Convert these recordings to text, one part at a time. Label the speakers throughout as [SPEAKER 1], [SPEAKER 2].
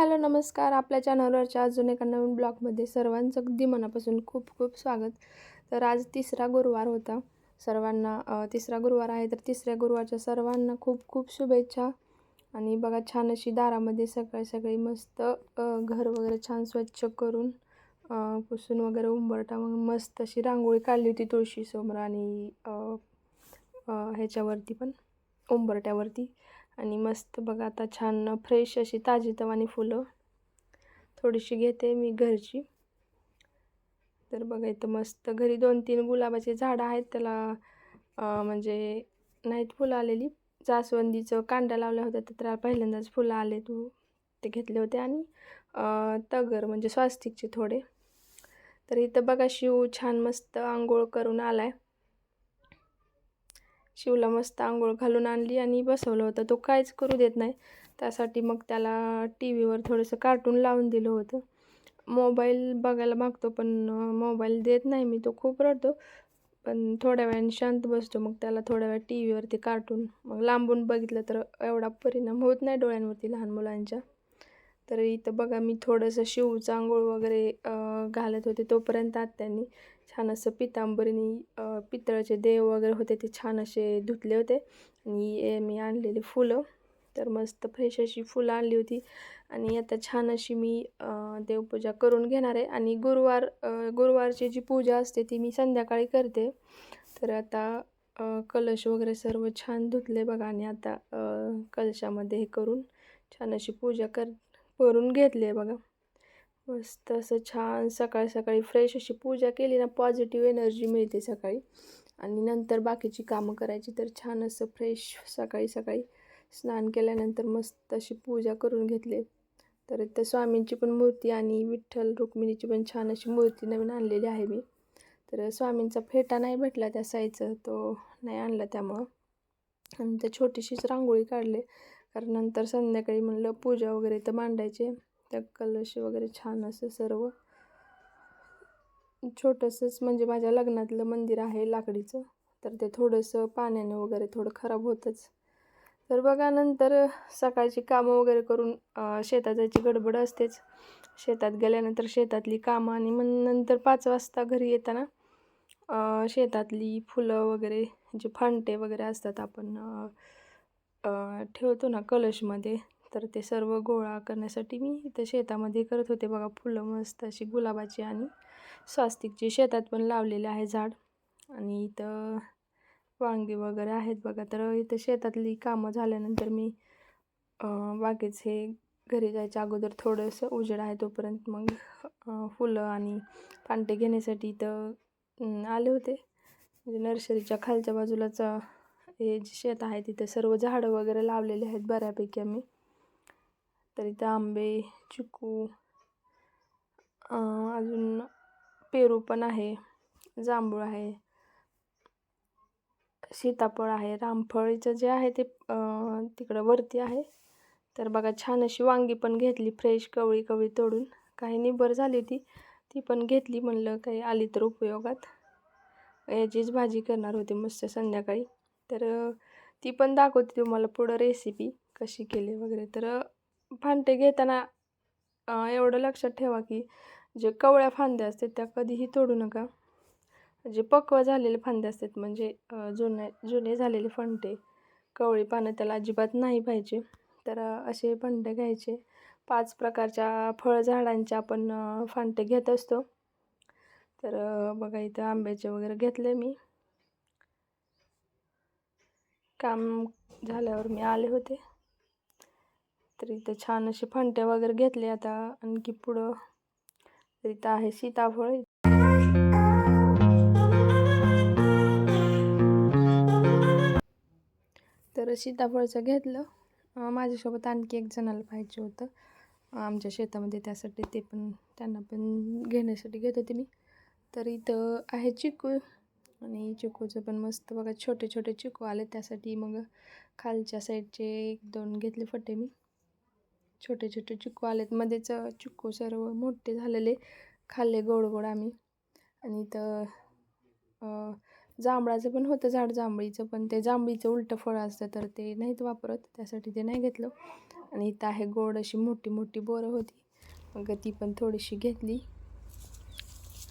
[SPEAKER 1] Hello नमस्कार. आपल्या चॅनलवरच्या अजून एका नवीन ब्लॉगमध्ये सर्वांचं अगदी मनापासून खूप खूप स्वागत. तर आज तिसरा गुरुवार होता. सर्वांना तिसरा गुरुवार आहे तर तिसऱ्या गुरुवारच्या सर्वांना खूप खूप शुभेच्छा. आणि बघा छान अशी दारामध्ये सकाळी सकाळी मस्त घर वगैरे छान स्वच्छ करून पुसून वगैरे उंबरटा मग मस्त अशी रांगोळी काढली होती तुळशीसमोर आणि ह्याच्यावरती पण उंबरट्यावरती आणि मस्त बघा आता छान फ्रेश अशी ताजी तवानी फुलं. थोडीशी घेते मी घरची. तर बघा इथं मस्त घरी दोन तीन गुलाबाचे झाडं आहेत. त्याला म्हणजे नाहीत फुलं आलेली. जास्वंदीचं कांड्या लावल्या होत्या तर त्याला पहिल्यांदाच फुलं आले तू. ते घेतले होते आणि तगर म्हणजे स्वास्तिकचे थोडे. तर इथं बघा शिव छान मस्त आंघोळ करून आला आहे शिवला मस्त आंघोळ घालून आणली आणि बसवलं होतं. तो काहीच करू देत नाही. त्यासाठी मग त्याला टी व्हीवर थोडंसं कार्टून लावून दिलं होतं. मोबाईल बघायला मागतो पण मोबाईल देत नाही. मी तो खूप रडतो. पण थोड्या वेळाने शांत बसतो. मग त्याला थोड्या वेळ टी व्हीवरती कार्टून मग लांबून बघितलं तर एवढा परिणाम होत नाही डोळ्यांवरती लहान मुलांच्या. तर इथं बघा मी थोडंसं शिवचं आंघोळ वगैरे घालत होते तोपर्यंत आत्यांनी. छान असं पितांबरीनी पितळाचे देव वगैरे होते ते छान असे धुतले होते. आणि मी आणलेली फुलं. तर मस्त फ्रेश अशी फुलं आणली होती. आणि आता छान अशी मी देवपूजा करून घेणार आहे. आणि गुरुवार गुरुवारची जी पूजा असते ती मी संध्याकाळी करते. तर आता कलश वगैरे सर्व छान धुतले बघा. आणि आता कलशामध्ये हे करून छान अशी पूजा कर करून घेतली आहे बघा. मस्त असं छान सकाळी सकाळी फ्रेश अशी पूजा केली ना पॉझिटिव्ह एनर्जी मिळते सकाळी. आणि नंतर बाकीची कामं करायची तर छान असं फ्रेश सकाळी सकाळी स्नान केल्यानंतर मस्त अशी पूजा करून घेतली. तर इथं स्वामींची पण मूर्ती आणि विठ्ठल रुक्मिणीची पण छान अशी मूर्ती नवीन आणलेली आहे मी. तर स्वामींचा फेटा नाही भेटला त्या साईजचा तो नाही आणला त्यामुळं. आणि त्या छोटीशीच रांगोळी काढले. कारण नंतर संध्याकाळी म्हणलं पूजा वगैरे तर मांडायचे. त्या कलश वगैरे छान असं सर्व. छोटंसंच म्हणजे माझ्या लग्नातलं मंदिर आहे लाकडीचं. तर ते थोडंसं पाण्याने वगैरे थोडं खराब होतंच. तर बघा नंतर सकाळची कामं वगैरे करून शेतात जायची गडबड असतेच. शेतात गेल्यानंतर शेतातली कामं आणि मग नंतर पाच वाजता घरी येताना शेतातली फुलं वगैरे जे फांटे वगैरे असतात आपण ठेवतो ना कलशमध्ये तर ते सर्व गोळा करण्यासाठी मी इथं शेतामध्ये करत होते बघा फुलं मस्त अशी गुलाबाची आणि स्वास्तिकची शेतात पण लावलेले आहे झाड. आणि इथं वांगी वगैरे आहेत बघा. तर इथं शेतातली कामं झाल्यानंतर मी बाकीच हे घरी जायच्या अगोदर थोडंसं उजेड आहे तोपर्यंत मग फुलं आणि पांटे घेण्यासाठी इथं आले होते. म्हणजे नर्सरीच्या खालच्या बाजूलाच हे जे शेत आहे तिथं सर्व झाडं वगैरे लावलेले आहेत बऱ्यापैकी आम्ही. तर इथं आंबे चिकू अजून पेरू पण आहे जांभूळ आहे सीताफळ आहे रामफळीचं जे आहे ते तिकडं वरती आहे. तर बघा छान अशी वांगी पण घेतली फ्रेश कवळी कवळी तोडून. काही निबर झाली होती ती पण घेतली म्हणलं काही आली तर उपयोगात. याचीच भाजी करणार होती मस्त संध्याकाळी. तर ती पण दाखवते तुम्हाला पुढं रेसिपी कशी केली वगैरे. तर फांटे घेताना एवढं लक्षात ठेवा की जे कवळ्या फांद्या असतात त्या कधीही तोडू नका. जे पक्व झालेले फांदे असतात म्हणजे जुने जुने झालेले फंटे कवळी पानं त्याला अजिबात नाही पाहिजे. तर असे फंटे घ्यायचे. पाच प्रकारच्या फळझाडांचे आपण फांटे घेत असतो. तर बघा इथं आंब्याचे वगैरे घेतले मी. काम झाल्यावर मी आले होते. तर इथं छान असे फंटे वगैरे घेतले आता. आणखी पुढं तर इथं आहे सीताफळ. तर सीताफळचं घेतलं. माझ्यासोबत आणखी एक जणाला पाहिजे होतं. आमच्या शेतामध्ये त्यासाठी ते पण त्यांना पण घेण्यासाठी घेत होते मी. तर इथं आहे चिकू आणि चिकूचं पण मस्त बघा छोटे छोटे चिकू आले त्यासाठी मग खालच्या साईडचे एक दोन घेतले फटे मी. छोटे छोटे चिक्कू आलेत. मध्येच चिक्कू सर्व मोठे झालेले खाल्ले गोड गोड आम्ही. आणि इथं जांभळाचं पण होतं झाड जांभळीचं पण ते जांभळीचं उलटं फळ असतं तर ते नाहीत वापरत. त्यासाठी ते नाही घेतलं. आणि इथं आहे गोड अशी मोठी मोठी बोरं होती. मग ती पण थोडीशी घेतली.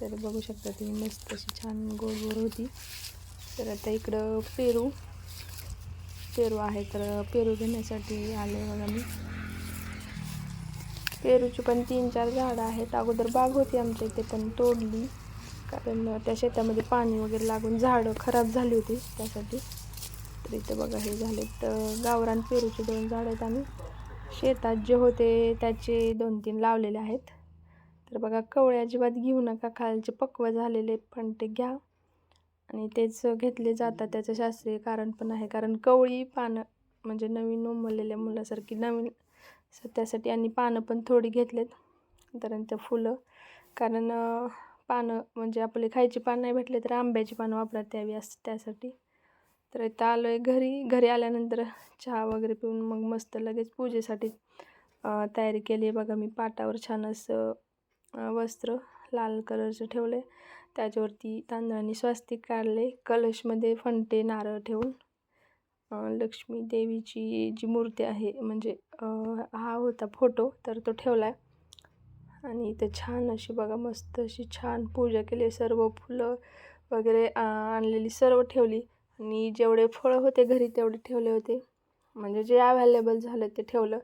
[SPEAKER 1] तर बघू शकता ती मस्त अशी छान गोड गोड होती. तर आता इकडं पेरू पेरू आहे. तर पेरू घेण्यासाठी आले बघा मी. पेरूची पण तीन चार झाडं आहेत. अगोदर बाग होती आमच्या इथे पण तोडली. कारण त्या शेतामध्ये पाणी वगैरे लागून झाडं खराब झाली होती त्यासाठी. तर इथं बघा हे झाले तर गावरान पेरूचे दोन झाडं आहेत आणि शेतात जे होते त्याचे दोन तीन लावलेले आहेत. तर बघा कवळे अजिबात घेऊ नका खालचे पक्व झालेले पण ते घ्या. आणि तेच घेतले जातात त्याचं शास्त्रीय कारण पण आहे. कारण कवळी पानं म्हणजे नवीन उमललेल्या मुलासारखी नवीन स त्यासाठी आणि पानं पण थोडी घेतलेत. तर त्या फुलं. कारण पानं म्हणजे आपले खायची पानं नाही भेटले तर आंब्याची पानं वापरात यावी असं त्यासाठी. तर इथं आलो आहे घरी. घरी आल्यानंतर चहा वगैरे पिऊन मग मस्त लगेच पूजेसाठी तयारी केली आहे. बघा मी पाटावर छान असं वस्त्र लाल कलरचं ठेवलं आहे त्याच्यावरती तांदळाने स्वस्तिक काढले. कलशमध्ये फंटे नारळ ठेवून. लक्ष्मी देवीची जी मूर्ती आहे म्हणजे हा होता फोटो तर तो ठेवला आहे आणि इथे छान अशी बघा मस्त अशी छान पूजा केली सर्व फुलं वगैरे आणलेली सर्व ठेवली. आणि जेवढे फळं होते घरी तेवढे ठेवले होते. म्हणजे जे अवेलेबल झालं ते ठेवलं.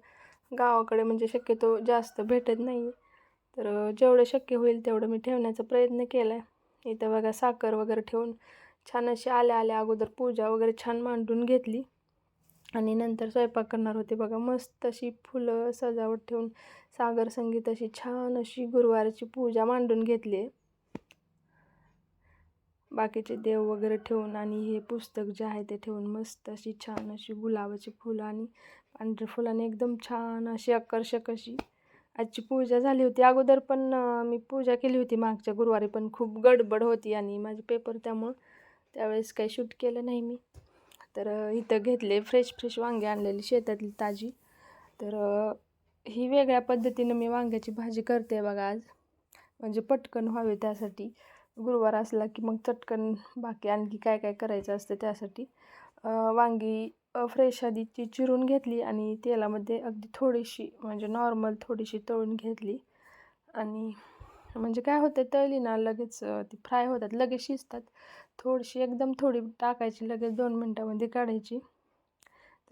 [SPEAKER 1] गावाकडे म्हणजे शक्यतो जास्त भेटत नाही तर जेवढं शक्य होईल तेवढं मी ठेवण्याचा प्रयत्न केला आहे इथं बघा साखर वगैरे ठेवून छान अशी आल्या आल्या अगोदर पूजा वगैरे छान मांडून घेतली. आणि नंतर स्वयंपाक करणार होते बघा. मस्त अशी फुलं सजावट ठेवून सागर संगीत अशी छान अशी गुरुवारची पूजा मांडून घेतली. आहे बाकीचे देव वगैरे ठेवून आणि हे पुस्तक जे आहे ते ठेवून मस्त अशी छान अशी गुलाबाची फुलं आणि पांढरी फुलाने एकदम छान अशी आकर्षक अशी आजची पूजा झाली होती. अगोदर पण मी पूजा केली होती मागच्या गुरुवारी पण खूप गडबड होती आणि माझे पेपर त्यामुळं त्यावेळेस काही शूट केलं नाही मी. तर इथं घेतले फ्रेश फ्रेश वांगे आणलेली शेतातली ताजी. तर ही वेगळ्या पद्धतीनं मी वांग्याची भाजी करते बघा आज. म्हणजे पटकन व्हावे त्यासाठी. गुरुवार असला की मग चटकन बाकी आणखी काय काय करायचं असतं त्यासाठी. वांगी फ्रेश आधी ती चिरून घेतली आणि तेलामध्ये अगदी थोडीशी म्हणजे नॉर्मल थोडीशी तळून घेतली. आणि म्हणजे काय होतं तळली ना लगेच ती फ्राय होतात लगेच शिजतात. थोडीशी एकदम थोडी टाकायची लगेच दोन मिनटामध्ये काढायची.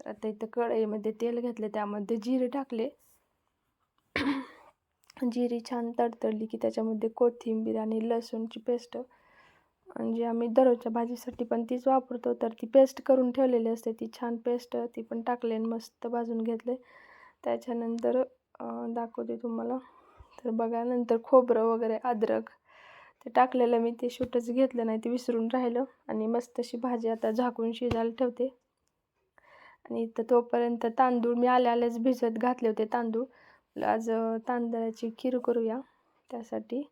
[SPEAKER 1] तर आता इथं कढईमध्ये तेल घेतले त्यामध्ये जिरे टाकले. जिरी छान तडतडली की त्याच्यामध्ये कोथिंबीर आणि लसूणची पेस्ट. आणि जी आम्ही दररोजच्या भाजीसाठी पण तीच वापरतो तर ती पेस्ट करून ठेवलेली असते. ती छान पेस्ट ती पण टाकले आणि मस्त भाजून घेतले त्याच्यानंतर दाखवते तुम्हाला. तर बघा नंतर खोबरं वगैरे अद्रक ते टाकलेलं मी ते शूटच घेतलं नाही ते विसरून राहिलं आणि मस्त अशी भाजी आता झाकून शिजायला ठेवते. आणि इथं तोपर्यंत तांदूळ मी आले आलेच भिजत घातले होते तांदूळ. आज तांदळाची खीर करूया त्यासाठी.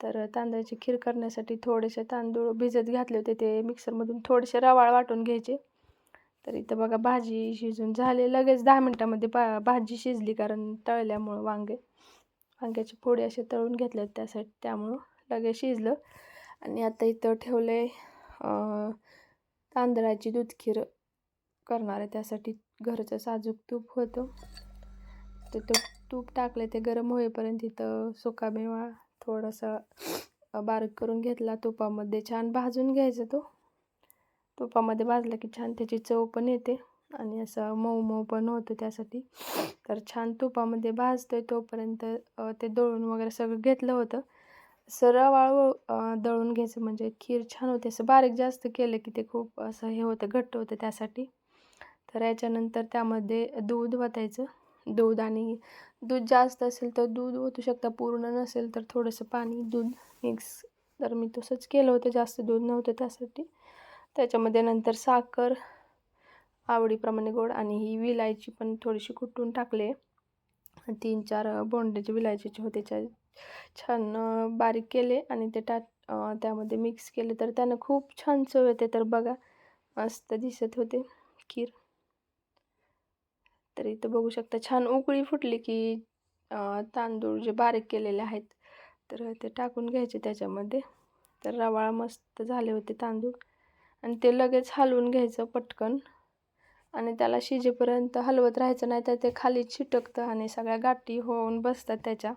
[SPEAKER 1] तर तांदळाची खीर करण्यासाठी थोडेसे तांदूळ भिजत घातले होते ते मिक्सरमधून थोडेसे रवाळ वाटून घ्यायचे. तर इथं बघा भाजी शिजून झाले. लगेच दहा मिनटामध्ये पा भाजी शिजली कारण तळल्यामुळं वांगे. वांग्याचे फोडे असे तळून घेतले त्यासाठी त्यामुळं लगेच शिजलं. आणि आता इथं ठेवले तांदळाची दूध खीर करणार आहे त्यासाठी घरचं साजूक तूप होतं. ते तूप तूप टाकले ते गरम होईपर्यंत इथं सुकामेवा थोडासा बारीक करून घेतला तुपामध्ये. छान भाजून घ्यायचा तो. तुपामध्ये भाजला की छान त्याची चव पण येते. आणि असं मऊ मऊ पण होतं त्यासाठी. तर छान तुपामध्ये भाजतोय तोपर्यंत ते दळून वगैरे सगळं घेतलं होतं. सरळ वाळू दळून घ्यायचं म्हणजे खीर छान होते. असं बारीक जास्त केलं की ते खूप असं हे होतं घट्ट होतं त्यासाठी. तर याच्यानंतर त्यामध्ये दूध वतायचं. दूध आणि दूध जास्त असेल तर दूध ओतू शकता. पूर्ण नसेल तर थोडंसं पाणी दूध मिक्स. तर मी तसंच केलं होतं. जास्त दूध नव्हतं त्यासाठी. त्याच्यामध्ये नंतर साखर आवडीप्रमाणे गोड आणि ही विलायची पण थोडीशी कुटून टाकले. तीन चार बोंड्याचे विलायचीचे होते त्या छान बारीक केले आणि ते टाक त्यामध्ये मिक्स केले. तर त्यानं खूप छान चव येते. तर बघा मस्त दिसत होते खीर. तर इथं बघू शकता छान उकळी फुटली की तांदूळ जे बारीक केलेले आहेत तर ते टाकून घ्यायचे त्याच्यामध्ये. तर रवाळा मस्त झाले होते तांदूळ. आणि ते लगेच हलवून घ्यायचं पटकन. आणि त्याला शिजेपर्यंत हलवत राहायचं नाही तर ते खाली छिटकतं आणि सगळ्या गाठी होऊन बसतात त्याच्या.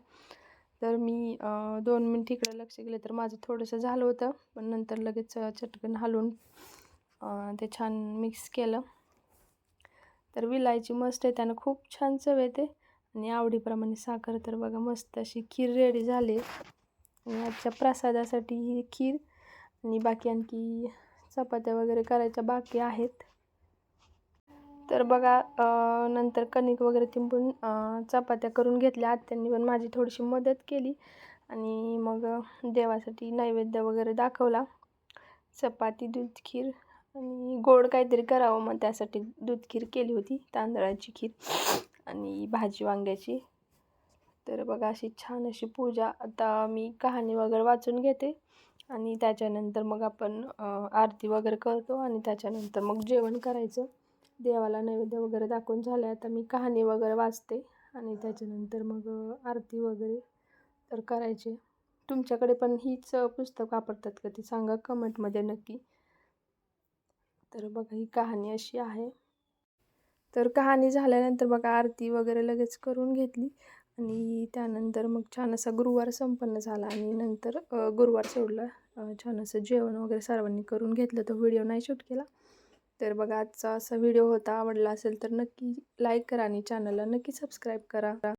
[SPEAKER 1] तर मी दोन मिनिट इकडं लक्ष गेलं तर माझं थोडंसं झालं होतं पण नंतर लगेच चटकन हलवून ते छान मिक्स केलं. तर विलायची मस्त आहे त्यानं खूप छान चव येते. आणि आवडीप्रमाणे साखर तर बघा मस्त अशी खीर रेडी झाली. आणि आजच्या प्रसादासाठी ही खीर आणि बाकी आणखी चपात्या वगैरे करायच्या बाकी आहेत. तर बघा नंतर कणिक वगैरे तिंपून चपात्या करून घेतल्या. आत्यांनी पण माझी थोडीशी मदत केली. आणि मग देवासाठी नैवेद्य वगैरे दाखवला. चपाती दूध खीर आणि गोड काहीतरी करावं मग त्यासाठी दूध खीर केली होती तांदळाची खीर आणि भाजी वांग्याची. तर बघा अशी छान अशी पूजा. आता मी कहाणी वगैरे वाचून घेते आणि त्याच्यानंतर मग आपण आरती वगैरे करतो आणि त्याच्यानंतर मग जेवण करायचं. देवाला नैवेद्य वगैरे दाखवून झालं आहे आता मी कहाणी वगैरे वाचते आणि त्याच्यानंतर मग आरती वगैरे तर करायची. तुमच्याकडे पण हीच पुस्तक वापरतात का ती? सांगा कमेंटमध्ये नक्की. तर बघा ही कहाणी अशी आहे. तर कहाणी झाल्यानंतर बघा आरती वगैरे लगेच करून घेतली आणि त्यानंतर मग छान असा गुरुवार संपन्न झाला आणि नंतर गुरुवार सोडला. छान असं जेवण वगैरे सर्वांनी करून घेतलं. तो व्हिडिओ नाही शूट केला. तर बघा आजचा असा व्हिडिओ होता आवडला असेल तर नक्की लाईक करा आणि चॅनलला नक्की सबस्क्राईब करा.